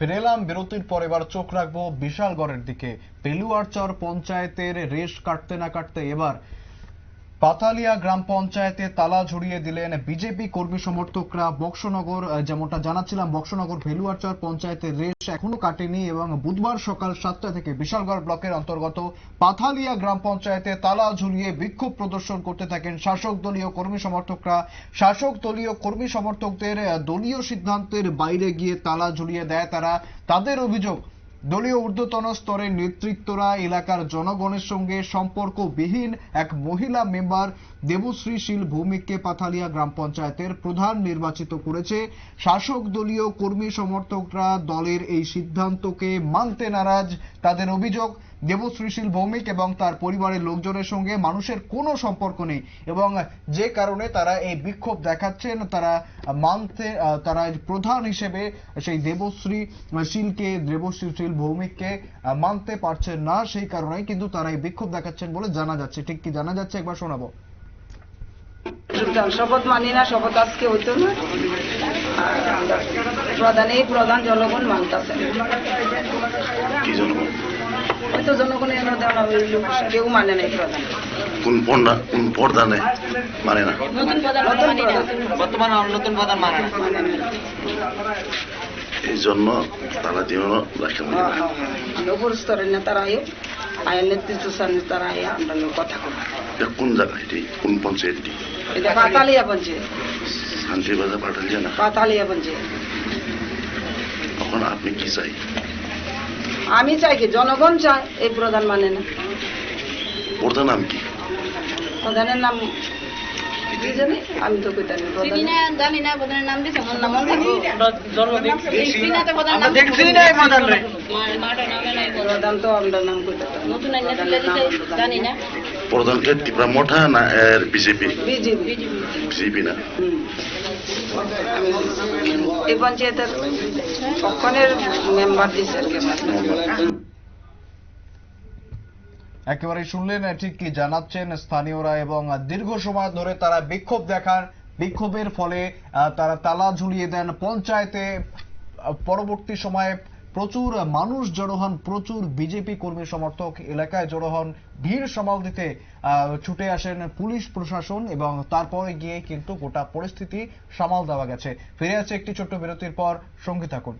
ফিরে এলাম বিরতির পর এবার চোখ রাখব বিশালগড়ের দিকে। পেলুয়ারচর পঞ্চায়েতের রেশ কাটতে না কাটতে এবার পাতালিয়া গ্রাম পঞ্চায়েতে তালা ঝুড়িয়ে দিলেন বিজেপি কর্মী সমর্থকরা বক্সনগর যেমনটা জানাচ্ছিলাম, বক্সনগর ভেলুয়ারচর পঞ্চায়েতের রেশ এখনও কাটেনি এবং বুধবার সকাল সাতটা থেকে বিশালগড় ব্লকের অন্তর্গত পাথালিয়া গ্রাম পঞ্চায়েতে তালা ঝুলিয়ে বিক্ষোভ প্রদর্শন করতে থাকেন শাসক দলীয় কর্মী সমর্থকরা। শাসক দলীয় কর্মী সমর্থকদের দলীয় সিদ্ধান্তের বাইরে গিয়ে তালা ঝুলিয়ে দেয় তারা। তাদের অভিযোগ দলীয় ঊর্ধ্বতন স্তরের নেতৃত্বরা এলাকার জনগণের সঙ্গে সম্পর্কবিহীন এক মহিলা মেম্বার দেবশ্রী শীল ভৌমিককে পাথালিয়া গ্রাম পঞ্চায়েতের প্রধান নির্বাচিত করেছে। শাসক দলীয় কর্মী সমর্থকরা দলের এই সিদ্ধান্তকে মানতে নারাজ। তাদের অভিযোগ দেবশ্রীশীল ভৌমিক এবং তার পরিবারের লোকজনের সঙ্গে মানুষের কোনো সম্পর্ক নেই এবং যে কারণে তারা এই বিক্ষোভ দেখাচ্ছেন তারা মানতে তারা প্রধান হিসেবে সেই দেবশ্রী শীলকে দেবশ্রী শীল ভৌমিককে মানতে পারছেন না সেই কারণে কিন্তু তারা এই বিক্ষোভ দেখাচ্ছেন বলে জানা যাচ্ছে। ঠিক কি জানা যাচ্ছে? একবার শোনাবো। শপথ মানি না শপথ আজকে হইতো না? প্রধান এই প্রধান জনগণ মানতেছে। কি জনগণ হয়তো জনগণ এনে দেওয়া ওই কেউ মানে না। কোন পর্দা কোন পর্দানে মানে না। মানি না। বর্তমান নতুন প্রধান মানে না। মানে এই জন্য তারা জীবন রাখেন না। আমরা উপর স্তরের নেতারা আয়ের নেতৃত্ব স্থান নেতারা আমরা কথা কব কোন জায়গা এটি? কোন পঞ্চায়েতটি এটা? পাতালিয়া পঞ্চায়েত। শান্তিবাজার পাঠালিয়া না? পাতালিয়া পঞ্চায়েত। তখন আপনি কি চাই? আমি চাই কি জনগণ চায় এই প্রধান মানে না। প্রধান নাম কি? প্রধানের নাম কি জানি? আমি তো কইতাম না না জানি না প্রধানের নাম দিছে মন নাম দেখছি না তো প্রধানের নাম দেখছি না প্রধান রে। প্রধান তো আমরা নাম কইতাম নতুন আইনা দিলে জানি না। প্রধানকে ত্রিপুরা মোঠা না এর বিজেপি? বিজেপি। না। এই পঞ্চায়েতের কখনের মেম্বার দিছে আর কি একেবারে শুনলেন ঠিক কি জানাচ্ছেন স্থানীয়রা এবং দীর্ঘ সময় ধরে তারা বিক্ষোভ দেখার বিক্ষোভের ফলে আহ, তারা তালা ঝুলিয়ে দেন পঞ্চায়েতে পরবর্তী সময়ে প্রচুর মানুষ জড়ো হন, প্রচুর বিজেপি কর্মী সমর্থক এলাকায় জড়ো হন। ভিড় সামাল দিতে ছুটে আসেন পুলিশ প্রশাসন এবং তারপরে গিয়ে কিন্তু গোটা পরিস্থিতি সামাল দেওয়া গেছে। ফিরে আছে একটি ছোট্ট বিরতির পর, সঙ্গে থাকুন।